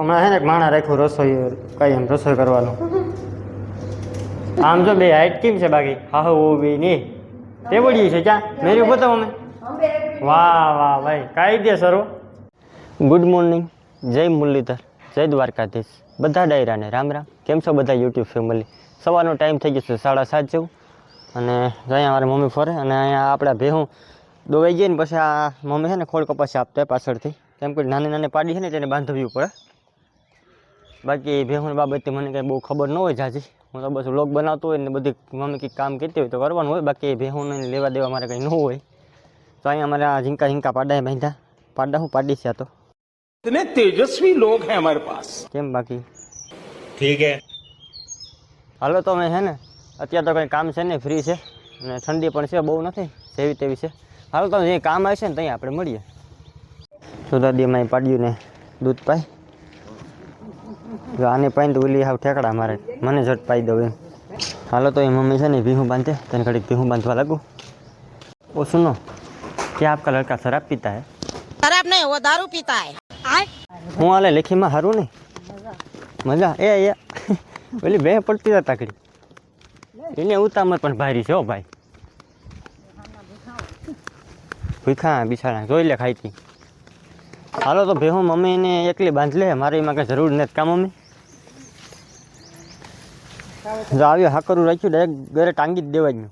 હમણાં છે ને માણા રાખ્યું રસોઈ, કઈ એમ રસોઈ કરવાનું. આમ જો બે હાઈટ કેમ છે બાકી? હા, હો બી નહીં વળી છે ક્યાં? મેરી બતાવો અમે? વાહ વાહ, ભાઈ, કાયદેસર સરો ગુડ મોર્નિંગ જય મુરલીધર. જય દ્વારકાધીશ. બધા ડાયરાને રામ રામ. કેમ છો બધા યુટ્યુબ ફેમિલી સવારનો ટાઈમ થઈ ગયો છે સાડા સાત જેવું. અને અહીંયા મારી મમ્મી ફરે અને અહીંયા આપણા ભેહું દોવાઈ ગઈ ને પછી આ મમ્મી છે ને ખોળ કપાસી આપતા પાછળથી. કેમ કે નાની નાની પાડી છે ને તેને બાંધવી પડે. બાકી ભેહું બાબતે મને કંઈ બહુ ખબર ન હોય જાજી હું તો બસ વ્લોગ બનાવતો હોય ને બધી મમ્મી કંઈક કામ કહેતી હોય તો કરવાનું હોય બાકી ભેહું લેવા દેવા મારે કંઈ ન હોય તો અહીંયા અમારે આ ઝીંકા ઝીંકા પાડા બાંધ્યા પાડા હું પાડી છે આ તો इतने तेजस्वी लोग हैं हमारे पास કેમ બાકી ठीक है હાલો તો મેં છે ને અત્યારે તો કંઈ કામ છે નહીં ફ્રી છે અને ઠંડી પણ છે બહુ નથી જેવી તેવી છે હાલો તો જે કામ આવશે ને ત્યાં આપણે મળીએ તો દાદીમાં પાડ્યું ને દૂધ પાય જો આને પાઈને તો ઓલી હાવ ઠેકડા મારે મને ઝટ પાઈ દઉં એમ હાલો તો એ મમ્મી છે ને ભીહું બાંધે તેને ઘડીક ભીહું બાંધવા લાગુ ઓ સુનો क्या आपका लड़का शराब पीता है शराब नहीं वो दारू पीता है હું હાલે લેખીમાં હારું ને મજા એ એ પેલી બે પડતી હતા તાકડી એને ઉતામર પણ ભારી છે હો ભાઈ ભૂખા બિચારા જોઈ લે ખાઈતી હાલો તો ભેહું મમ્મીને એકલી બાંધ લે મારે એમાં કંઈ જરૂર નથી કા મમ્મી જો આવ્યો હાકરું રાખ્યું ડાયરેક્ટ ઘરે ટાંગી જ દેવાય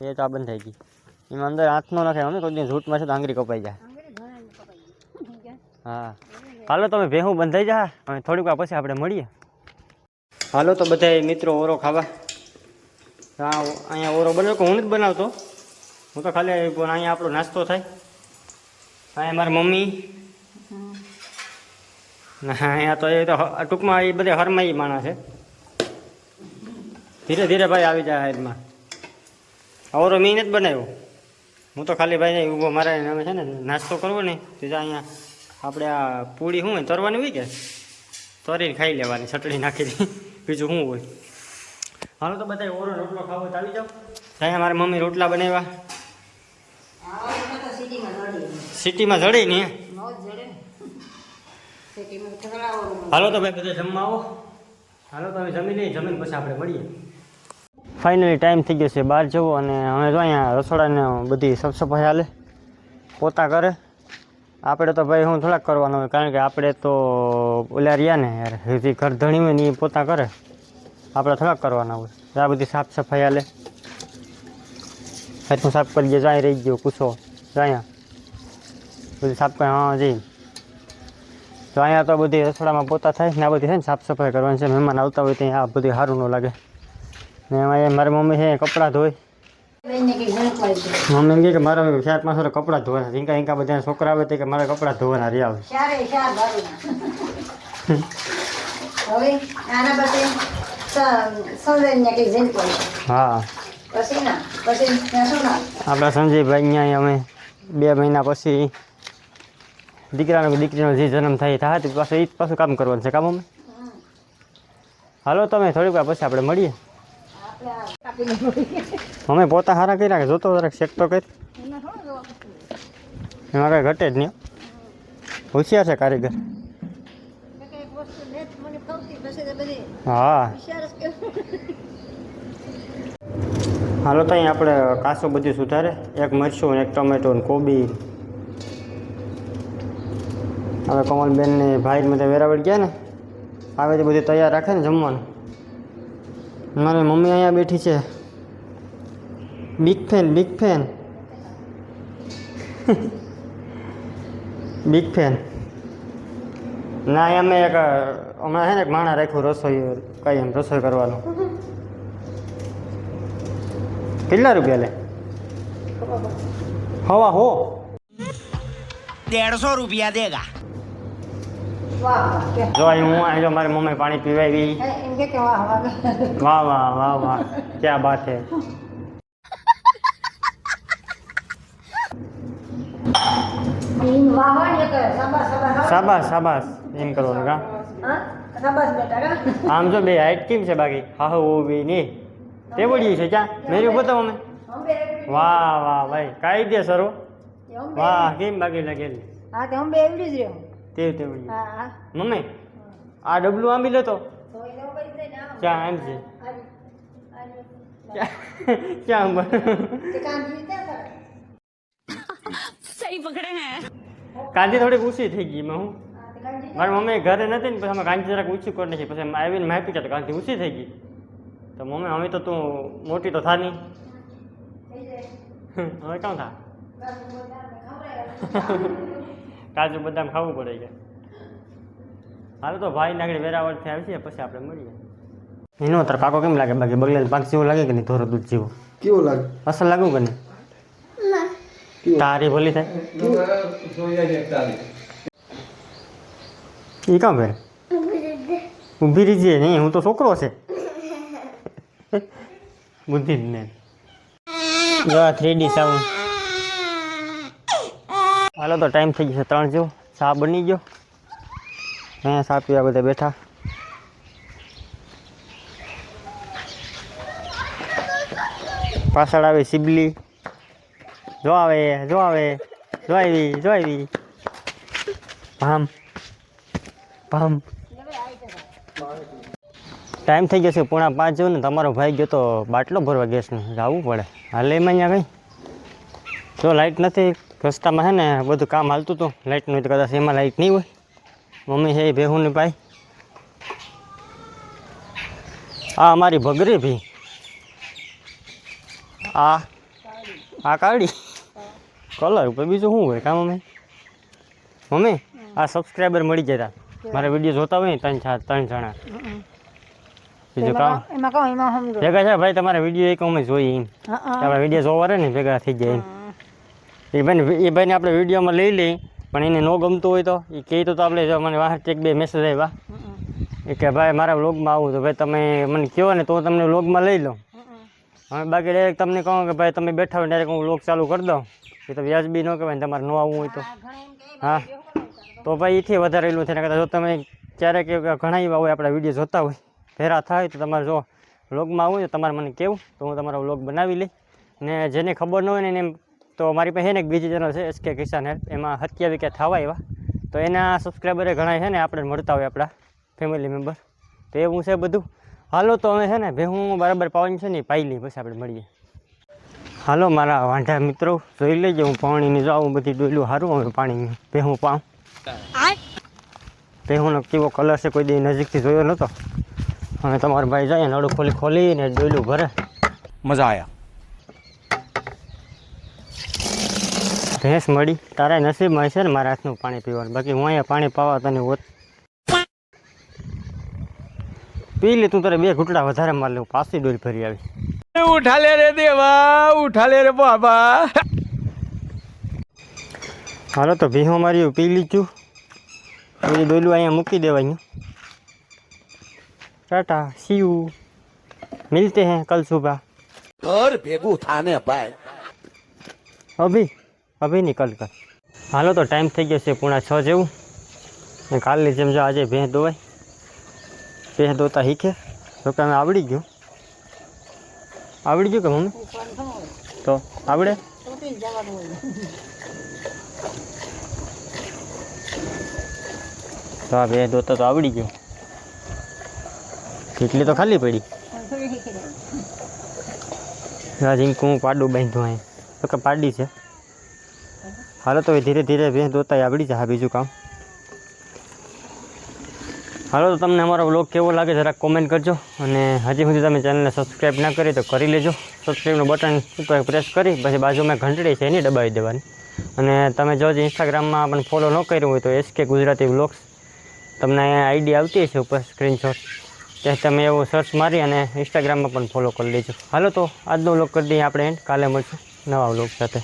એ તો આ બંધ થઈ ગઈ. એમાં અંદર હાથ નો નાખે, અમે કોઈ ઝૂંટમાં છે તો આંગળી કપાઈ જાય. હા. હાલો, તમે ભેહું બંધાઈ જા અને થોડીક વાર પછી આપણે મળીએ. હાલો, તો બધા મિત્રો ઓરો ખાવા. હા અહીંયા ઓરો બનાવ્યો કે હું નથી બનાવતો? હું તો ખાલી અહીંયા આપણો નાસ્તો થાય. અહીંયા મારી મમ્મી અહીંયા તો એ તો ટૂંકમાં એ બધે હરમાઈ માણસ છે. ધીરે ધીરે ભાઈ આવી જાય હાઈડમાં ઓરો મેં નથી બનાવ્યો. હું તો ખાલી ભાઈ ઊભો મારે અમે છે ને નાસ્તો કરવો ને તો અહીંયા આપણે આ પૂરી શું હોય તરવાની હોય કે? તરીને ખાઈ લેવાની ચટણી નાખી બીજું શું હોય? હાલો તો બધા ઓરો રોટલો ખાવો તો આવી જાઓ. અહીંયા મારી મમ્મી રોટલા બનાવ્યા. સિટીમાં જડી ને? હાલો તો ભાઈ બધા જમવા આવો. હાલો તો જમી લઈએ, જમીને પછી આપણે મળીએ. ફાઇનલી ટાઈમ થઈ ગયો છે, બહાર જવો અને અમે જો અહીંયા રસોડાને બધી સાફ સફાઈ હાલે. પોતા કરે આપણે તો ભાઈ હું થોડાક કરવાનો હોય, કારણ કે આપણે તો ઓલા રહ્યા ને યાર, હજી ઘર ધણી હોય ને એ પોતા કરે આપણે થોડાક કરવાના હોય. આ બધી સાફ સફાઈ હાલે. હાથમાં સાફ કરીએ, જાય રહી ગયો, પૂછો, જાય બધી સાફ કરી, હા જી તો અહીંયા તો બધી રસોડામાં પોતા થાય ને આ બધી છે ને સાફ સફાઈ કરવાની છે. મહેમાન આવતા હોય ત્યાં આ બધી સારું ન લાગે. ને એમાં મારી મમ્મી છે કપડાં ધોઈ. મમ્મી કહે કે મારે ચાર પાંચ વાર કપડાં ધોવાના હિંકા હિંકા બધા છોકરા આવે તે કે મારે કપડાં ધોવાના રહ્યા આવે હા. આપણા સંજયભાઈ અહીંયા અમે બે મહિના પછી દીકરાનો કે દીકરીનો જે જન્મ થાય એ થાય, તો પાછું એ જ પાછું કામ કરવાનું છે કામ અમે હાલો, તમે થોડીક વાર પછી આપણે મળીએ. અમે પોતા સારા કર્યા કે જોતો જરાક ચેક તો કરી. એમાં કાંઈ ઘટે જ નહીં. હો. હોશિયાર છે કારીગર. હા. હાલો, તો અહીં આપણે કાસો બધી સુધારે. એક મરચું ને એક ટમેટો ને કોબી. હવે કમલબેનની ભાઈ બધા વેરાવળ ગયા ને, આવે તે બધી તૈયાર રાખે ને જમવાનું. મારી મમ્મી અહીંયા બેઠી છે. Big fan big fan big fan ના અમે એક, હમણાં છે ને એક માણા રાખ્યું રસોઈ, કઈ એમ રસોઈ કરવાનું. કેટલા રૂપિયા લે? હવા હો. દેડસો રૂપિયા દેગા. જો અહીં હું અહીં જો મારી મમ્મી પાણી પીવાવી એમ કે કે વાહ વાહ વાહ. વાહ વાહ વાહ ક્યાં બાત હે? ઈન વાહ વાહ ને કે સાબાસ સાબાસ શાબાશ શાબાશ. એમ કરવાનું કા? હા? સાબાસ બેટા કા? આમ જો બે હાઈટ કેમ છે બાકી? હા હા ઓ બી નહીં તે વળી છે ક્યાં? મેરી બતાવો અમે હંબે વાહ વાહ ભાઈ. કાયદેસર હો હંબે વાહ કેમ બાકી લાગેલી? હા તે હંબે એવડી જ રહ્યો તેવ તેવડી હા હા. મમ્મી આ ડબલું આંબી લેતો તો. એ લોકો કઈ જાય ને આમ. ક્યાં આમ છે આની, આની. ક્યાં ક્યાં આંબા. તે કાંજી ક્યાં કરે? કાંજી થોડીક ઊંચી થઈ ગઈ એમાં હું. હા, તે કાંજી. મારી મમ્મી ઘરે નથી ને પછી અમે કાંજી જરાક ઊંચી કરી નાખી. પછી અમે આવીને માપી કે કાંજી ઊંચી થઈ ગઈ. તો મમ્મી હવે તો તું મોટી તો થા નહીં થઈ જાય. હવે કાં થા. બાજુ બધાને ખવડાવે. કાજુ બદામ ખાવું પડે કે હાલ તો ભાઈ નાગડી વેરાવળથી આવી છે પછી આપણે મળીએ. એનો તાર પાકો કેમ લાગે? બાકી બગલે પાક જેવો લાગે કે નહીં? થોડો દૂધ જેવો? કેવો લાગે? અસર લાગુ કે નહીં? તારી ભલી થાય. એ કામ ભાઈ ઊભી રહી છે નહીં? હું તો છોકરો છે. બુદ્ધિ જ નહીં. થ્રી ડી સાઉન્ડ હાલો તો ટાઈમ થઈ જશે ત્રણ જેવો. ચા બની ગયો. અહીંયા ચા પીવા બધા બેઠા. પાછળ આવે સિબલી. જો આવે જો આવે, જો આવી જો આવી. ભામ ભામ. ટાઈમ થઈ જશે પૂણા પાંચ જેવું ને તમારો ભાઈ ગયો તો બાટલો ભરવા ગેસનો. જવું પડે. હાલે એમાં અહીંયા કંઈ? જો લાઇટ નથી. રસ્તામાં છે ને બધું કામ હાલતું હતું. લાઇટનું તો કદાચ એમાં લાઇટ નહીં હોય. મમ્મી છે એ ભેહુની ભાઈ. આ અમારી ભગરી ભી. આ આ કાઢી કલર ઉપર બીજું શું હોય કામ મમ્મી? મમ્મી આ સબસ્ક્રાઈબર મળી જતા મારા વીડિયો જોતા હોય ને ત્રણ ત્રણ જણા. બીજું કામ એમાં એમાં એમાં ભેગા છે ભાઈ તમારા વીડિયો એક અમે જોઈએ એમ. હા વીડિયો જોવા રહે ને ભેગા થઈ જાય એમ. એ ભાઈ એ ભાઈને આપણે વિડીયોમાં લઈ લઈ પણ એને ન ગમતું હોય તો, એ કહે તો આપણે જો મને વાહર એક બે મેસેજ આવ્યા એ કે ભાઈ મારા વ્લોગમાં આવું તો ભાઈ તમે મને કહો ને તો તમને વ્લોગમાં લઈ લો હવે બાકી ડાયરેક્ટ તમને કહું કે ભાઈ તમે બેઠા હોય ડાયરેક્ટ હું વ્લોગ ચાલુ કરી દઉં. એ તો વ્યાજબી ન કહેવાય ને તમારે ન આવવું હોય તો. હા. તો ભાઈ એથી વધારે એલું થઈને કરતાં જો તમે ક્યારેક ઘણા એવા હોય આપણા વીડિયો જોતા હોય, ભેરા થાય તો તમારે જો વ્લોગમાં આવું તો તમારે મને કહેવું, તો હું તમારો વ્લોગ બનાવી લઈ ને જેને ખબર ન હોય ને એને તો મારી પાસે ને એક બીજી ચેનલ છે એસકે કિસાન હેલ્પ. એમાં હત્યાવી કે થવા એવા તો એના સબસ્ક્રાઈબરે ઘણા છે ને આપણે મળતા હોય આપણા ફેમિલી મેમ્બર તો એવું છે બધું. હાલો તો અમે છે ને ભેહું બરાબર પાવાની છે ને પાઈ લઈ પછી આપણે મળીએ. હાલો મારા વાંઢા મિત્રો જોઈ લઈ લેજો હું પાણીની જાઉં બધી ડોયલું સારું અમે પાણીની ભેહું પાઉં. ભેહુંનો કેવો કલર છે કોઈ દી નજીકથી જોયો નહોતો અમે તમારો ભાઈ જાય નળું ખોલી ખોલીને ડોયલું ભરે. મજા આવ્યા ભેંસ મળી તારા નસીબમાં છે ને મારા હાથનું પાણી પીવાનું બાકી હું અહીંયા પાણી પાવા તને હોત પી લે તું તારે બે ઘૂંટડા વધારે માર લે હું પાછી ડોલ ફરી આવી उठा ले रे देवा उठा ले रे बाबा હાલો તો ભીહું મારી પી લીધું પછી ડોયલું અહીંયા મૂકી દેવાયું ટાટા સીયુ મિલતે हैं कल सुबह घर भेगू थाने भाई અભી અભી નિકલ કર હાલો તો ટાઈમ થઈ ગયો છે પૂણા છ જેવું ને કાલની જેમ જો આજે ભેંસ દોવાય, ભેંસ દોતા શીખે, તો કે અમે આવડી ગયું. આવડી ગયું કે મમ્મી? તો આવડે? તો આ ભેંસ દોતા તો આવડી ગયું. કેટલી તો ખાલી પડી. રાજિંકું પાડું બાંધ્યું અહીં. તો કે પાડી છે. હાલો તો ધીરે ધીરે ભેંસ દોતાય આવડી જાય બીજું કામ. હાલો તો તમને અમારો બ્લોગ કેવો લાગે જરાક કોમેન્ટ કરજો અને હજી સુધી તમે ચેનલને સબસ્ક્રાઈબ ના કરી તો કરી લેજો. સબસ્ક્રાઈબનું બટન પ્રેસ કરી, પછી બાજુમાં ઘંટડી છે એની દબાવી દેવાની. અને તમે જો જે ઇન્સ્ટાગ્રામમાં પણ ફોલો ન કર્યું હોય તો એસકે ગુજરાતી બ્લોગ્સ તમને અહીંયા આઈડી આવતી હશે ઉપર સ્ક્રીનશોટ ત્યાં તમે એવું સર્ચ મારી અને ઇન્સ્ટાગ્રામમાં પણ ફોલો કરી લેજો. હાલો તો આજનો વ્લોગ કરી દઈએ, આપણે એન્ડ કાલે મળશું નવા વ્લોગ સાથે.